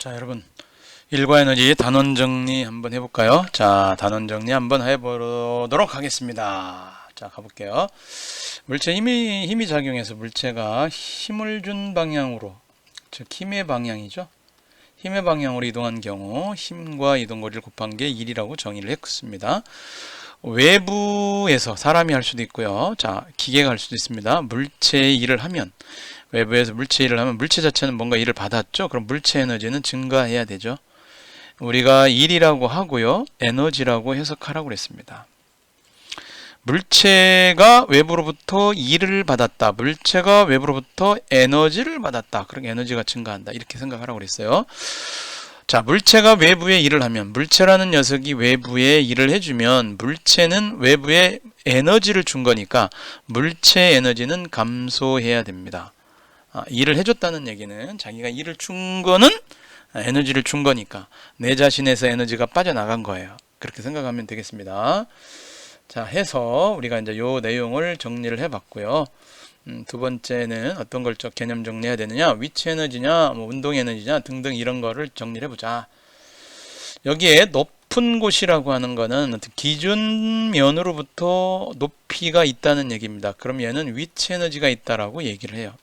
자, 여러분. 일과 에너지 단원 정리 한번 해볼까요? 자, 단원 정리 한번 해보도록 하겠습니다. 자, 가볼게요. 물체 힘이, 힘이 작용해서 물체가 힘을 준 방향으로, 즉, 힘의 방향이죠. 힘의 방향으로 이동한 경우 힘과 이동거리를 곱한 게 1이라고 정의를 했습니다. 외부에서 사람이 할 수도 있고요. 자, 기계가 할 수도 있습니다. 물체의 일을 하면 외부에서 물체 일을 하면 물체 자체는 뭔가 일을 받았죠. 그럼 물체 에너지는 증가해야 되죠. 우리가 일이라고 하고요. 에너지라고 해석하라고 그랬습니다. 물체가 외부로부터 일을 받았다. 물체가 외부로부터 에너지를 받았다. 그럼 에너지가 증가한다. 이렇게 생각하라고 그랬어요. 자, 물체가 외부에 일을 하면 물체라는 녀석이 외부에 일을 해주면 물체는 외부에 에너지를 준 거니까 물체 에너지는 감소해야 됩니다. 아, 일을 해줬다는 얘기는 자기가 일을 준 거는 에너지를 준 거니까 내 자신에서 에너지가 빠져나간 거예요. 그렇게 생각하면 되겠습니다. 자, 해서 우리가 이제 요 내용을 정리를 해봤고요. 음, 두 번째는 어떤 걸 개념 정리해야 되느냐, 위치 에너지냐, 뭐 운동 에너지냐 등등 이런 거를 정리를 해보자. 여기에 높은 곳이라고 하는 거는 기준면으로부터 높이가 있다는 얘기입니다. 그럼 얘는 위치 에너지가 있다라고 얘기를 해요.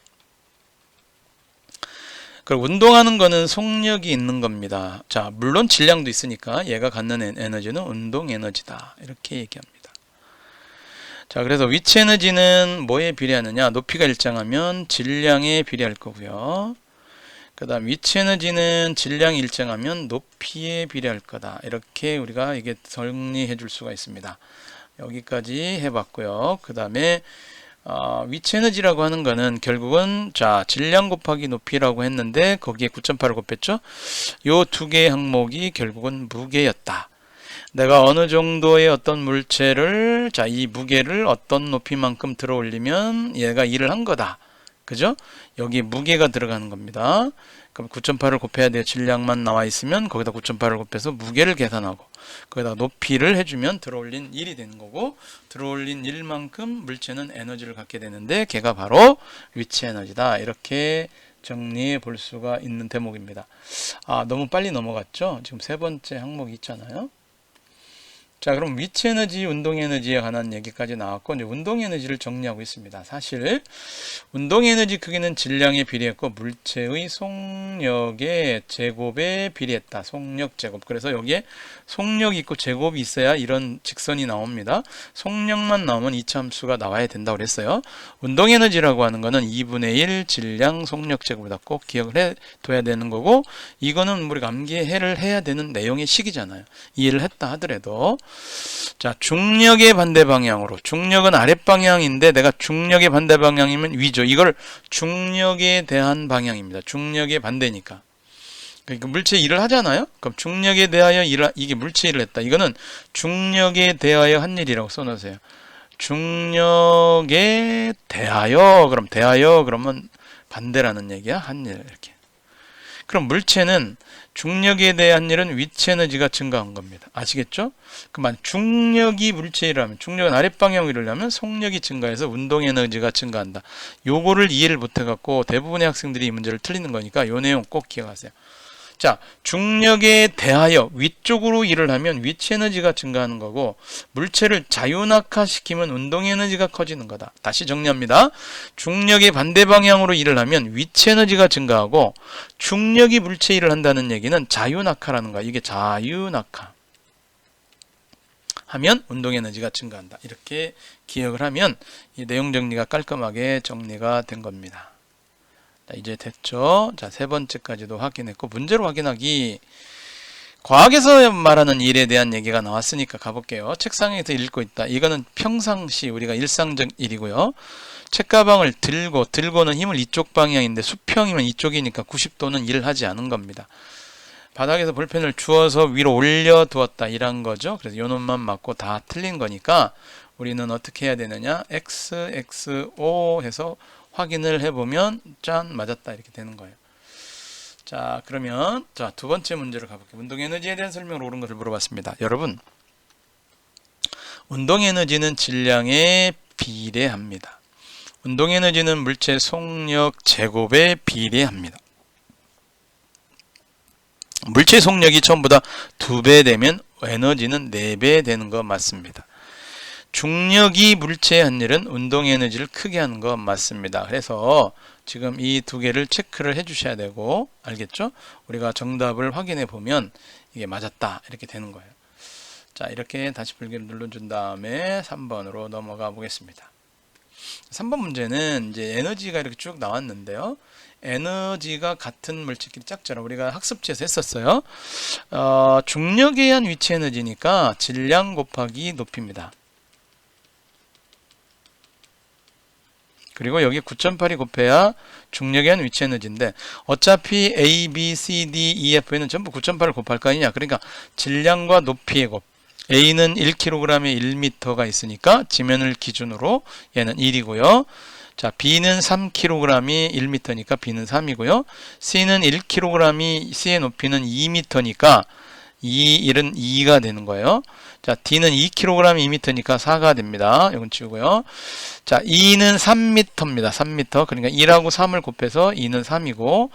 그리고 운동하는 거는 속력이 있는 겁니다. 자, 물론 질량도 있으니까 얘가 갖는 에너지는 운동 에너지다. 이렇게 얘기합니다. 자, 그래서 위치 에너지는 뭐에 비례하느냐? 높이가 일정하면 질량에 비례할 거고요. 그 다음 위치 에너지는 질량이 일정하면 높이에 비례할 거다. 이렇게 우리가 이게 정리해 줄 수가 있습니다. 여기까지 해봤고요. 그 다음에 어, 위치 에너지라고 하는 거는 결국은 자 질량 곱하기 높이라고 했는데 거기에 9.8을 곱했죠. 요 두 개의 항목이 결국은 무게였다. 내가 어느 정도의 어떤 물체를 자 이 무게를 어떤 높이만큼 들어 올리면 얘가 일을 한 거다. 그죠? 여기 무게가 들어가는 겁니다. 그럼 9.8을 곱해야 돼요. 질량만 나와 있으면 거기다 9.8을 곱해서 무게를 계산하고 거기다 높이를 해주면 들어올린 1이 되는 거고 들어올린 1만큼 물체는 에너지를 갖게 되는데 걔가 바로 위치 에너지다. 이렇게 정리해 볼 수가 있는 대목입니다. 아 너무 빨리 넘어갔죠? 지금 세 번째 항목이 있잖아요. 자, 그럼 위치 에너지, 운동 에너지에 관한 얘기까지 나왔고, 이제 운동 에너지를 정리하고 있습니다. 사실, 운동 에너지 크기는 질량에 비례했고, 물체의 속력의 제곱에 비례했다. 속력 제곱. 그래서 여기에 속력이 있고 제곱이 있어야 이런 직선이 나옵니다. 속력만 나오면 이차함수가 나와야 된다고 그랬어요. 운동 에너지라고 하는 거는 2분의 1 질량 속력 제곱이다. 꼭 기억을 해 둬야 되는 거고, 이거는 우리가 암기해를 해야 되는 내용의 식이잖아요. 이해를 했다 하더라도, 자, 중력의 반대 방향으로. 중력은 아랫 방향인데 내가 중력의 반대 방향이면 위죠. 이걸 중력에 대한 방향입니다. 중력의 반대니까. 그러니까 물체 일을 하잖아요. 그럼 중력에 대하여 일 이게 물체 일을 했다. 이거는 중력에 대하여 한 일이라고 써놓으세요. 중력에 대하여 그럼 대하여 그러면 반대라는 얘기야. 한 일 이렇게. 그럼 물체는 중력에 대한 일은 위치 에너지가 증가한 겁니다. 아시겠죠? 그만 중력이 물체라면 중력은 아랫방향으로 이르려면 속력이 증가해서 운동 에너지가 증가한다. 요거를 이해를 못 해 갖고 대부분의 학생들이 이 문제를 틀리는 거니까 요 내용 꼭 기억하세요. 자, 중력에 대하여 위쪽으로 일을 하면 위치 에너지가 증가하는 거고 물체를 자유낙하시키면 운동 에너지가 커지는 거다. 다시 정리합니다. 중력의 반대 방향으로 일을 하면 위치 에너지가 증가하고 중력이 물체 일을 한다는 얘기는 자유낙하라는 거야. 이게 자유낙하. 하면 운동 에너지가 증가한다. 이렇게 기억을 하면 이 내용 정리가 깔끔하게 정리가 된 겁니다. 자, 이제 됐죠? 자, 세 번째까지도 확인했고, 문제로 확인하기. 과학에서 말하는 일에 대한 얘기가 나왔으니까 가볼게요. 책상에서 읽고 있다. 이거는 평상시 우리가 일상적 일이고요. 책가방을 들고, 들고는 힘을 이쪽 방향인데 수평이면 이쪽이니까 90도는 일을 하지 않은 겁니다. 바닥에서 볼펜을 주워서 위로 올려 두었다. 이란 거죠. 그래서 요 놈만 맞고 다 틀린 거니까 우리는 어떻게 해야 되느냐? X, X, O 해서 확인을 해보면 짠 맞았다 이렇게 되는 거예요. 자 그러면 자 두 번째 문제로 가볼게요. 운동 에너지에 대한 설명을 옳은 것을 물어봤습니다. 여러분 운동 에너지는 질량에 비례합니다. 운동 에너지는 물체 속력 제곱에 비례합니다. 물체 속력이 처음보다 두 배 되면 에너지는 네 배 되는 거 맞습니다. 중력이 물체의 한 일은 운동 에너지를 크게 하는 거 맞습니다. 그래서 지금 이 두 개를 체크를 해 주셔야 되고 알겠죠? 우리가 정답을 확인해 보면 이게 맞았다 이렇게 되는 거예요. 자 이렇게 다시 불기를 눌러준 다음에 3번으로 넘어가 보겠습니다. 3번 문제는 이제 에너지가 이렇게 쭉 나왔는데요. 에너지가 같은 물질끼리 짝져라 우리가 학습지에서 했었어요. 어, 중력에 의한 위치 에너지니까 질량 곱하기 높이입니다. 그리고 여기 9.8이 곱해야 중력에 의한 위치 에너지인데 어차피 A, B, C, D, E, F에는 전부 9.8을 곱할 거 아니냐. 그러니까 질량과 높이의 곱. A는 1kg에 1m가 있으니까 지면을 기준으로 얘는 1이고요. 자, B는 3kg이 1m니까 B는 3이고요. C는 1kg이 C의 높이는 2m니까 2, 1은 2가 되는 거예요. 자, D는 2kg이 2m니까 4가 됩니다. 이건 지우고요. 자, 2는 3m입니다. 3m. 그러니까 1하고 3을 곱해서 2는 3이고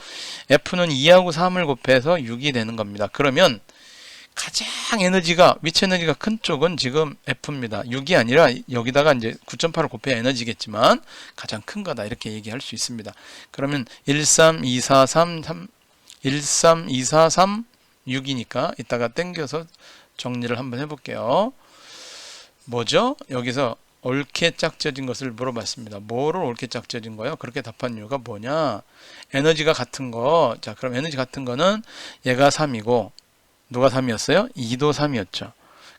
F는 2하고 3을 곱해서 6이 되는 겁니다. 그러면 가장 에너지가 위치 에너지가 큰 쪽은 지금 F입니다. 6이 아니라 여기다가 이제 9.8을 곱해야 에너지겠지만 가장 큰 거다 이렇게 얘기할 수 있습니다. 그러면 1, 3, 2, 4, 3, 3 1, 3, 2, 4, 3, 6이니까 이따가 땡겨서 정리를 한번 해볼게요. 뭐죠? 여기서 옳게 짝져진 것을 물어봤습니다. 뭐를 옳게 짝져진 거예요? 그렇게 답한 이유가 뭐냐? 에너지가 같은 거. 자, 그럼 에너지 같은 거는 얘가 3이고 누가 3이었어요? 2도 3이었죠.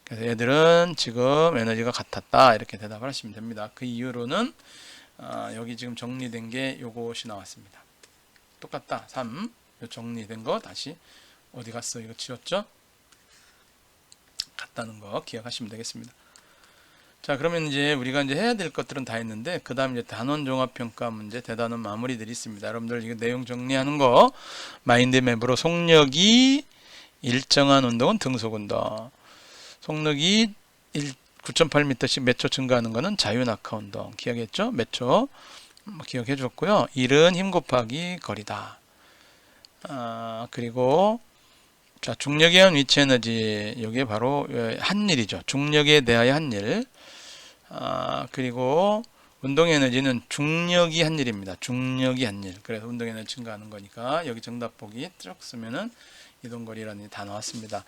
그래서 얘들은 지금 에너지가 같았다. 이렇게 대답을 하시면 됩니다. 그 이유로는 아, 여기 지금 정리된 게 요것이 나왔습니다. 똑같다. 3. 요 정리된 거 다시 어디 갔어? 이거 지웠죠? 같다는 거 기억하시면 되겠습니다. 자, 그러면 이제 우리가 이제 해야 될 것들은 다 했는데 그다음 이제 단원 종합 평가 문제, 대단원 마무리들이 있습니다. 여러분들 이거 내용 정리하는 거 마인드 맵으로 속력이 일정한 운동은 등속 운동. 속력이 9.8m씩 몇 초 증가하는 것은 자유 낙하 운동. 기억했죠? 몇 초? 뭐 기억해 줬고요. 1은 힘 곱하기 거리다. 아, 그리고 자, 중력에 의한 위치 에너지 여기에 바로 한 일이죠. 중력에 대하여 한 일. 아, 그리고 운동 에너지는 중력이 한 일입니다. 중력이 한 일. 그래서 운동 에너지 증가하는 거니까 여기 정답 보기 쭉 쓰면은 이동거리라는 다 나왔습니다.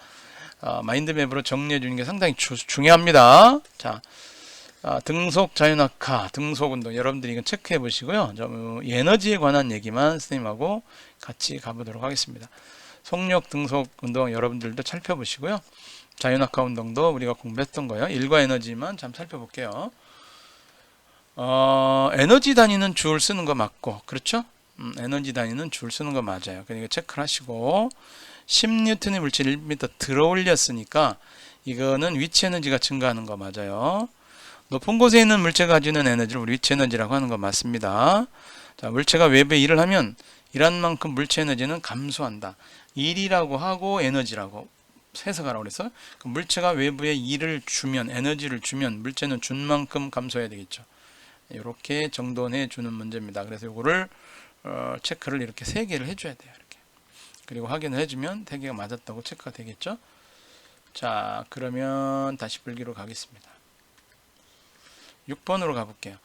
아, 마인드맵으로 정리해 주는 게 상당히 주, 중요합니다. 자, 아, 등속 자유낙하, 등속 운동 여러분들이 이건 체크해 보시고요. 좀 에너지에 관한 얘기만 선생님하고 같이 가보도록 하겠습니다. 속력 등속 운동 여러분들도 살펴보시고요. 자유낙하 운동도 우리가 공부했던 거예요. 일과 에너지만 잠 살펴볼게요. 어, 에너지 단위는 줄 쓰는 거 맞고, 그렇죠? 음, 에너지 단위는 줄 쓰는 거 맞아요. 그러니까 체크를 하시고, 10N의 물질 1m 들어 올렸으니까 이거는 위치 에너지가 증가하는 거 맞아요. 높은 곳에 있는 물체가 가지는 에너지를 우리 위치 에너지라고 하는 거 맞습니다. 자, 물체가 외부에 일을 하면 일한 만큼 물체 에너지는 감소한다. 일이라고 하고 에너지라고 해석하라고 그랬어. 그 물체가 외부에 일을 주면 에너지를 주면 물체는 준 만큼 감소해야 되겠죠. 이렇게 정돈해 주는 문제입니다. 그래서 이거를 어, 체크를 이렇게 세 개를 해줘야 돼요. 이렇게 그리고 확인을 해주면 세 개가 맞았다고 체크가 되겠죠. 자 그러면 다시 불기로 가겠습니다. 6번으로 가볼게요.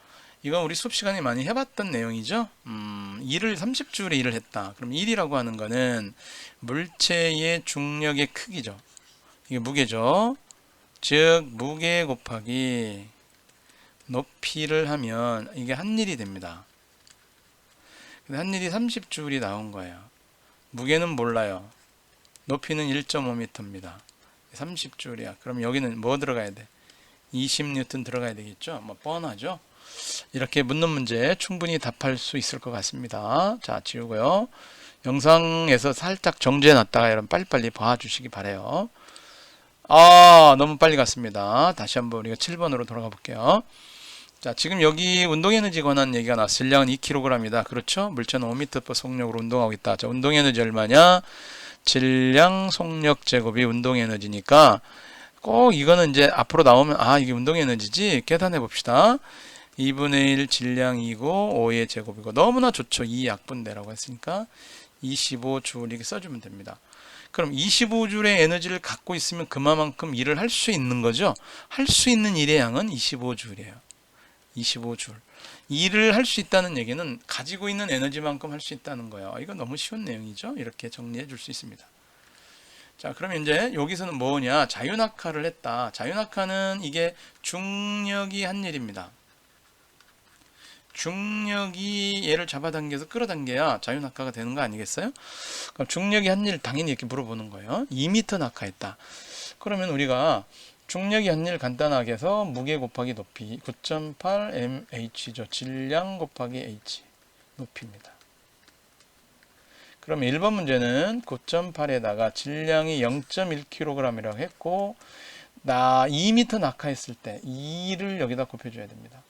이건 우리 수업 시간에 많이 해봤던 내용이죠. 음, 일을 30줄에 일을 했다. 그럼 1이라고 하는 거는 물체의 중력의 크기죠. 이게 무게죠. 즉 무게 곱하기 높이를 하면 이게 한 일이 됩니다. 근데 한 일이 30줄이 나온 거예요. 무게는 몰라요. 높이는 1.5m입니다. 30줄이야. 그럼 여기는 뭐 들어가야 돼? 20뉴턴 들어가야 되겠죠? 뭐 뻔하죠? 이렇게 묻는 문제 충분히 답할 수 있을 것 같습니다. 자, 지우고요. 영상에서 살짝 정지해 놨다가 여러분 빨리빨리 봐주시기 바래요. 아, 너무 빨리 갔습니다. 다시 한번 우리가 7번으로 돌아가 볼게요. 자, 지금 여기 운동 에너지 관한 얘기가 나왔어요. 질량은 2kg이다. 그렇죠? 물체는 5m 속력으로 운동하고 있다. 자, 운동 에너지 얼마냐? 질량 속력 제곱이 운동 에너지니까 꼭 이거는 이제 앞으로 나오면 아, 이게 운동 에너지지. 계산해 봅시다. 2분의 1 질량이고 5의 제곱이고 너무나 좋죠. 이 약분대라고 했으니까 25줄 이렇게 써주면 됩니다. 그럼 25줄의 에너지를 갖고 있으면 그만큼 일을 할 수 있는 거죠. 할 수 있는 일의 양은 25줄이에요. 25줄. 일을 할 수 있다는 얘기는 가지고 있는 에너지만큼 할 수 있다는 거예요. 이거 너무 쉬운 내용이죠. 이렇게 정리해 줄 수 있습니다. 자, 그러면 이제 여기서는 뭐냐? 자유낙하를 했다. 자유낙하는 이게 중력이 한 일입니다. 중력이 얘를 잡아당겨서 끌어당겨야 자유낙하가 되는 거 아니겠어요? 그럼 중력이 한 일 당연히 이렇게 물어보는 거예요. 2m 낙하했다. 그러면 우리가 중력이 한 일 간단하게 해서 무게 곱하기 높이 9.8 mh죠. 질량 곱하기 h 높이입니다. 그럼 1번 문제는 9.8에다가 질량이 0.1kg이라고 했고 나 2m 낙하했을 때 2를 여기다 곱해줘야 됩니다.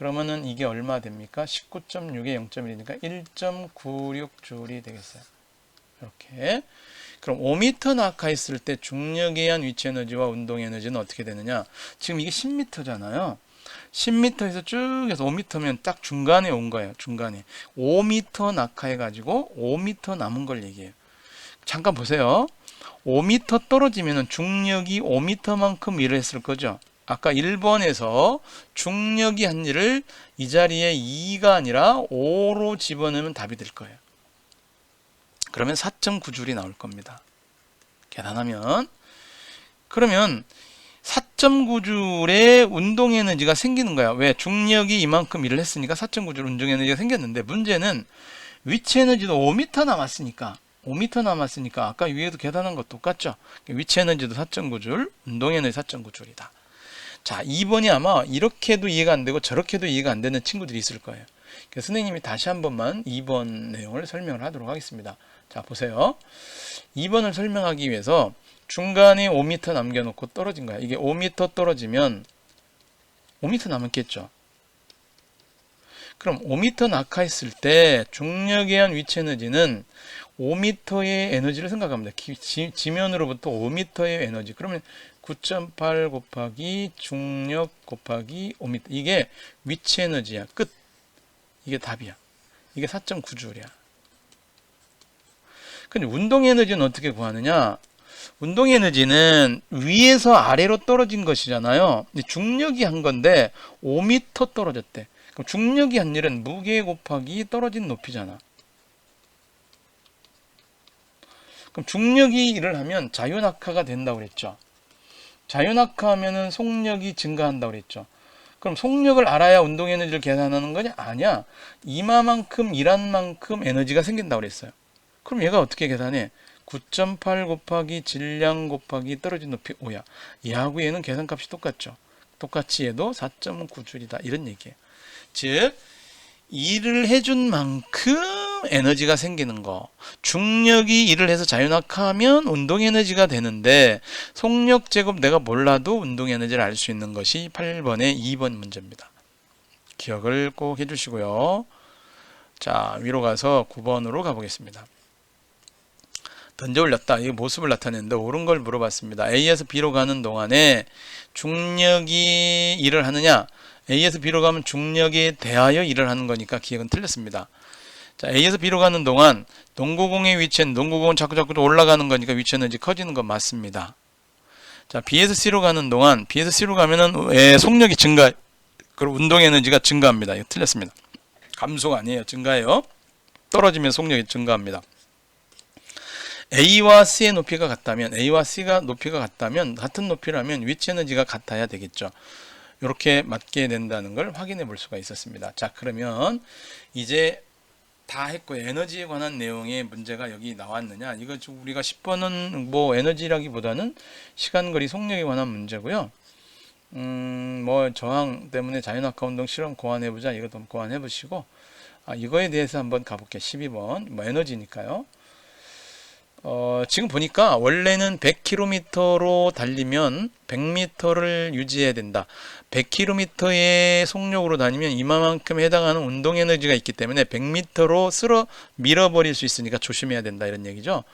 그러면은 이게 얼마 됩니까? 19.6에 0.1이니까 1.96줄이 되겠어요. 이렇게. 그럼 5m 낙하했을 때 중력에 의한 위치 에너지와 운동 에너지는 어떻게 되느냐? 지금 이게 10m잖아요. 10m에서 쭉 해서 5m면 딱 중간에 온 거예요. 중간에. 5m 낙하해 가지고 5m 남은 걸 얘기해요. 잠깐 보세요. 5m 떨어지면은 중력이 5m만큼 일을 했을 거죠. 아까 1번에서 중력이 한 일을 이 자리에 2가 아니라 5로 집어넣으면 답이 될 거예요. 그러면 4.9줄이 나올 겁니다. 계산하면 그러면 4.9줄의 운동 에너지가 생기는 거야. 왜? 중력이 이만큼 일을 했으니까 4.9줄 운동 에너지가 생겼는데 문제는 위치 에너지도 5m 남았으니까 5m 남았으니까 아까 위에도 계산한 것 똑같죠. 위치 에너지도 4.9줄, 운동 에너지 4.9줄이다. 자, 2번이 아마 이렇게도 이해가 안 되고 저렇게도 이해가 안 되는 친구들이 있을 거예요. 그래서 선생님이 다시 한 번만 2번 내용을 설명을 하도록 하겠습니다. 자, 보세요. 2번을 설명하기 위해서 중간에 5m 남겨놓고 떨어진 거야. 이게 5m 떨어지면 5m 남았겠죠. 그럼 5m 낙하했을 때 중력에 의한 위치 에너지는 5m의 에너지를 생각합니다. 지, 지면으로부터 5m의 에너지. 그러면 9.8 곱하기 중력 곱하기 5m. 이게 위치 에너지야. 끝. 이게 답이야. 이게 4.9줄이야. 근데 운동 에너지는 어떻게 구하느냐? 운동 에너지는 위에서 아래로 떨어진 것이잖아요. 중력이 한 건데 5m 떨어졌대. 그럼 중력이 한 일은 무게 곱하기 떨어진 높이잖아. 그럼 중력이 일을 하면 자유낙하가 된다고 그랬죠. 자유낙하하면은 속력이 증가한다고 그랬죠. 그럼 속력을 알아야 운동 에너지를 계산하는 거냐? 아니야. 이마만큼 일한 만큼 에너지가 생긴다고 그랬어요. 그럼 얘가 어떻게 계산해? 9.8 곱하기 질량 곱하기 떨어진 높이 5야. 얘하고 얘는 계산값이 똑같죠. 똑같이 얘도 4.9줄이다. 이런 얘기예요. 즉 일을 해준 만큼 에너지가 생기는 거. 중력이 일을 해서 자유낙하하면 운동 에너지가 되는데 속력 제곱 내가 몰라도 운동 에너지를 알 수 있는 것이 8번의 2번 문제입니다. 기억을 꼭 해주시고요. 자 위로 가서 9번으로 가보겠습니다. 던져 올렸다. 이 모습을 나타내는데 옳은 걸 물어봤습니다. A에서 B로 가는 동안에 중력이 일을 하느냐? A에서 B로 가면 중력에 대하여 일을 하는 거니까 기억은 틀렸습니다. 자, A에서 B로 가는 동안 농구공의 위치는 농구공은 자꾸 자꾸 올라가는 거니까 위치 에너지 커지는 건 맞습니다. 자, B에서 C로 가는 동안 B에서 C로 가면은 예, 속력이 증가 그리고 운동 에너지가 증가합니다. 이거 틀렸습니다. 감소가 아니에요. 증가해요. 떨어지면 속력이 증가합니다. A와 C의 높이가 같다면 A와 C가 높이가 같다면 같은 높이라면 위치 에너지가 같아야 되겠죠. 이렇게 맞게 된다는 걸 확인해 볼 수가 있었습니다. 자, 그러면 이제 다 했고 에너지에 관한 내용의 문제가 여기 나왔느냐? 이거 우리가 10번은 뭐 에너지라기보다는 시간 거리 속력에 관한 문제고요. 음, 뭐 저항 때문에 자연학과 운동 실험 고안해 보자. 이것도 고안해 보시고 아, 이거에 대해서 한번 가볼게요. 12번. 뭐 에너지니까요. 어, 지금 보니까 원래는 100km로 달리면 100m를 유지해야 된다. 100km의 속력으로 다니면 이만큼에 해당하는 운동 에너지가 있기 때문에 100m로 쓸어 밀어버릴 수 있으니까 조심해야 된다 이런 얘기죠.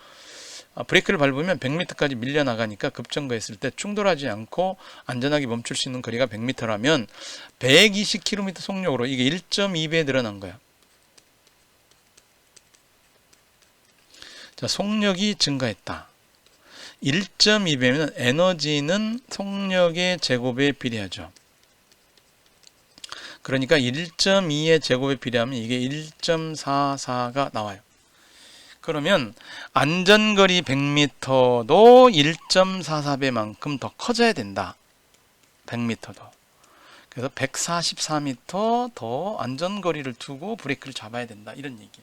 아, 브레이크를 밟으면 100m까지 밀려 나가니까 급정거했을 때 충돌하지 않고 안전하게 멈출 수 있는 거리가 100m라면 120km 속력으로 이게 1.2배 늘어난 거야. 자, 속력이 증가했다. 1.2배면 에너지는 속력의 제곱에 비례하죠. 그러니까 1.2의 제곱에 비례하면 이게 1.44가 나와요. 그러면 안전거리 100m도 1.44배만큼 더 커져야 된다. 100m도. 그래서 144m 더 안전거리를 두고 브레이크를 잡아야 된다. 이런 얘기.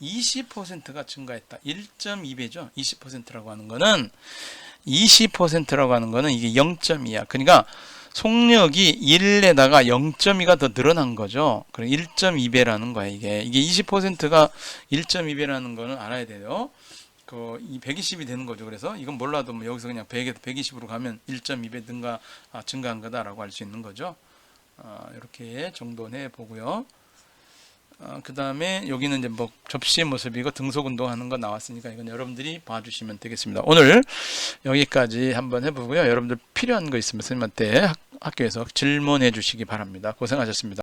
20%가 증가했다. 1.2배죠. 20%라고 하는 거는 20%라고 하는 거는 이게 0.2야. 그러니까 속력이 1에다가 0.2가 더 늘어난 거죠. 그럼 1.2배라는 거야, 이게. 이게 20%가 1.2배라는 거는 알아야 돼요. 그, 이 120이 되는 거죠. 그래서 이건 몰라도 뭐 여기서 그냥 100에서 120으로 가면 1.2배 증가, 아, 증가한 거다라고 할수 있는 거죠. 아, 이렇게 정돈해 보고요. 어, 그 다음에 여기는 이제 뭐 접시의 모습이고 등속 운동하는 거 나왔으니까 이건 여러분들이 봐주시면 되겠습니다. 오늘 여기까지 한번 해보고요. 여러분들 필요한 거 있으면 선생님한테 학, 학교에서 질문해 주시기 바랍니다. 고생하셨습니다.